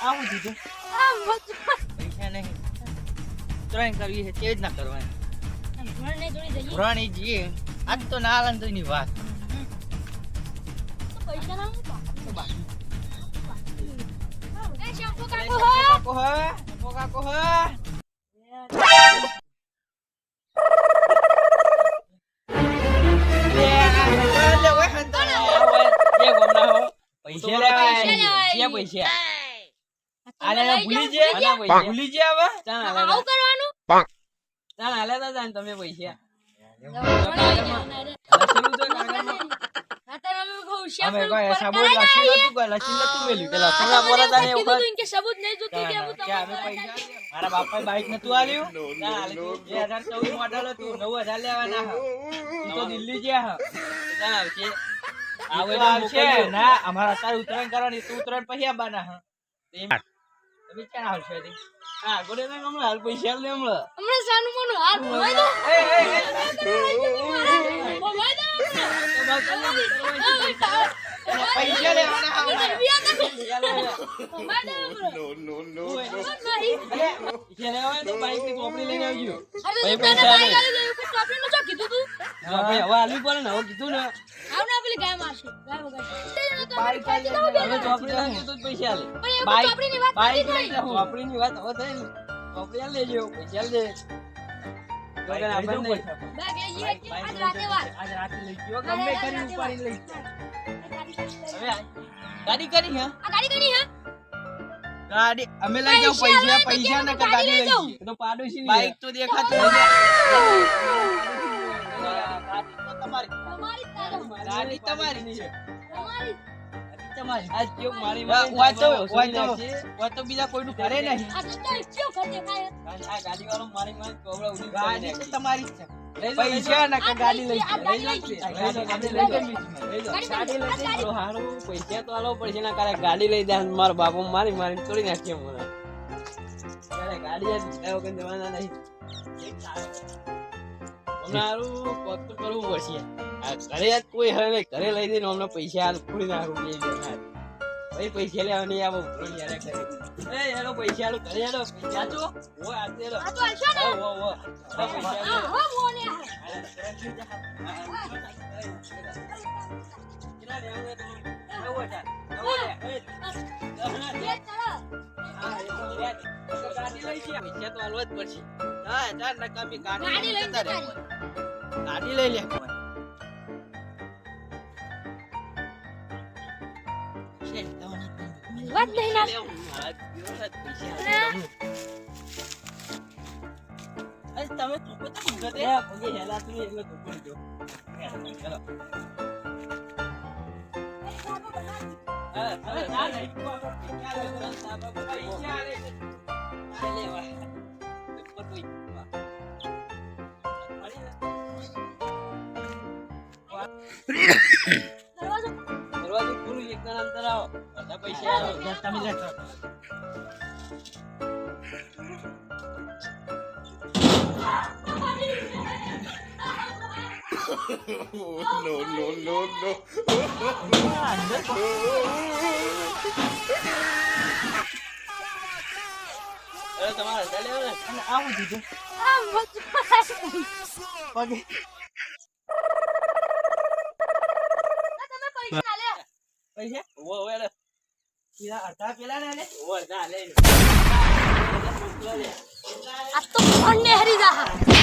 આવું દીધું પૈસા નહીં ત્રણ કરવી છે તે જ ના કરવાની જઈએ આજ તો ના વાત પૈસા ના બાકી કાકો હે પૈસા લેવાય પૈસા પૈસા આલે ભૂલી જે ભૂલી જે હવે આવું કરવાનું ચાલ હાલે તો જાન તમે પૈસા આ લસીનું તો કાગળમાં. તો અમે કોઈ ઉપર. સાબુ કરાઈ લસી જાય. નતું કોઈ? લસી નતું મેલ્યું પેલા આ થોડા તો પોરા મને તાને એવું કીધું કે સબૂત નહીં જોતું કે હું કે અમે પૈસા મારા બાપાએ બાઈક નતું આલ્યું? ના હાલે 2014 મોડલ હતું 9000 લેવાના હા તો દિલ્હી ગયા હા ના આવશે. આવે આવશે. ના અમારા અત્યારે ઉત્તરાયણ કરવાની તો ઉત્તરાયણ પછી આવવાના હા. તમે ક્યાં આવશો હા ગોડે ને હમણાં હાલ પૈસા લે હમણાં. હમણાં સાનું મોનું હાથ ધોવાઈ દો. એ એ એ. ધોવાઈ દો પૈસા લેવાના હા પૈસા બાઈકની લઈને આવજો. પૈસા ભાઈ હવે આલવી પડે ને હવે કીધું ને. આવ ને પેલી ગાય મારશે. ગાય તો પૈસા લે બાઈક- ચોપડીની વાત થઈ. જાઓ. ચોપડીની વાત હવે થઈ ને ચોપડી આલ લેજો પૈસા આલ. ગાડી હવે આ- ગાડી કરી હા? ગાડી કોની હે? ગાડી અમે લઈ જાવ પૈસા પૈસા ને ગાડી ગાડી લઈ. તો પાડોશી બાઈક તો દેખાતું ગાડી તમારી. છે તમારી. આજ કેવું મારી વા- મારી વાય તો નાખવાનું વાય તો નાખશે. વાય તો બીજા કોઈનું ઘરે નહીં. આ તો તો ઇચ્છ્યો ઘર દેખાય. આ ગાડીવાળો મારી મારી કોબળા ઉડી ગાડી તો તમારી જ છે. લઈ જાઓ, લઈ પૈસા ના કે ગાડી લઈ ગાડી લઈ ગાડી તો હારું પૈસા તો આલવા પડશે ના કાલે ગાડી લઈ જાય મારો બાપો મારી મારી તોડી નાખીએ મને. ગાડી જ જવાના નહીં. હારું તો કરવું પડશે. ઘરે જ કોઈ હવે ઘરે લઈ દઈને હમણાં પૈસા હાલ ફોડી નાખું બે ભાઈ પૈસા લેવા નહીં આવો ભૂલ યારે કરે એ હેલો પૈસા હાલો ઘરે હેલો પૈસા છો ઓ આ હેલો આ તો હાલશો ને? ઓ ઓ ઓ આ પૈસા આ લે. હો મોને આ. લેવા છે તમે? નવ હજાર. નવ હજાર. એ, ગાડી લઈ છે પૈસા તો આલવા જ પડશે હા ચાલ નકામી. ગાડી લઈ લે ના. અરે તમે. ઉપર અંદર આવો. બધા પૈસા આલો. તમે લેતો. અરે, તમારે હજાર લેવા ને? અને આવું દીધું આ પગે તમે પૈસા લે પૈસા ઊભો, ઊભો, લે. પેલા અડધા પેલા ને લે. ઊભો, જા, લે. આ તો ફોન ને હરી જા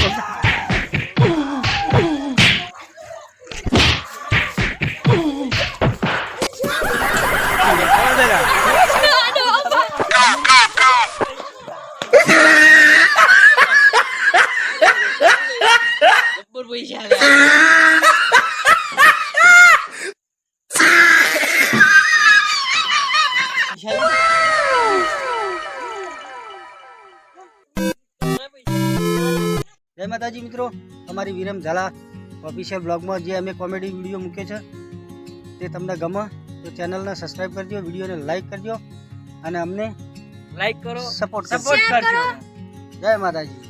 જય માતાજી મિત્રો અમારી વિરમ ઝાલા ઓફિશિયલ બ્લોગમાં જે અમે કોમેડી વીડિયો મૂક્યો છે તે તમને ગમે તો ચેનલને સબસ્ક્રાઈબ કરજો વિડીયોને લાઈક કરજો અને અમને લાઈક કરો સપોર્ટ સપોર્ટ કરજો કરો. જય માતાજી